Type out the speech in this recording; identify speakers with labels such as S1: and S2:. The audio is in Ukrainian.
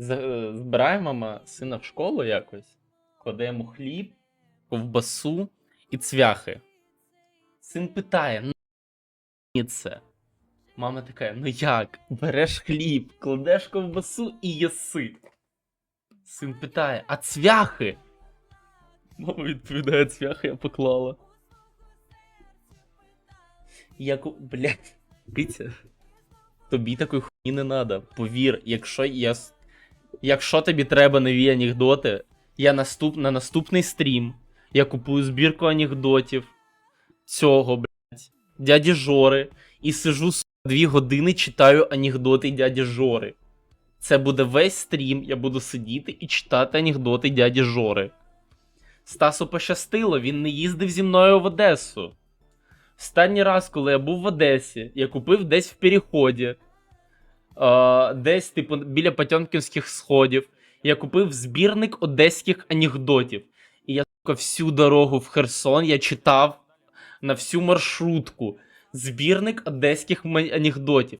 S1: Е, Збирає мама сина в школу якось, кладе йому хліб, ковбасу і цвяхи. Син питає: ну це. Мама така: ну як? Береш хліб, кладеш ковбасу і їси. Син питає: а цвяхи? Мама відповідає, цвяхи я поклала. Я. Блядь, Киця, тобі такої хуйні не надо. Повір, якщо я. Якщо тобі треба нові анекдоти, я наступ... на наступний стрім я купую збірку анекдотів цього, блядь, дяді Жори, і сижу дві години читаю анекдоти дяді Жори. Це буде весь стрім, я буду сидіти і читати анекдоти дяді Жори. Стасу пощастило, він не їздив зі мною в Одесу. Останній раз, коли я був в Одесі, я купив десь в переході, десь, типу, біля Потьомкінських сходів. Я купив збірник одеських анекдотів. І я сука, всю дорогу в Херсон я читав на всю маршрутку збірник одеських анекдотів.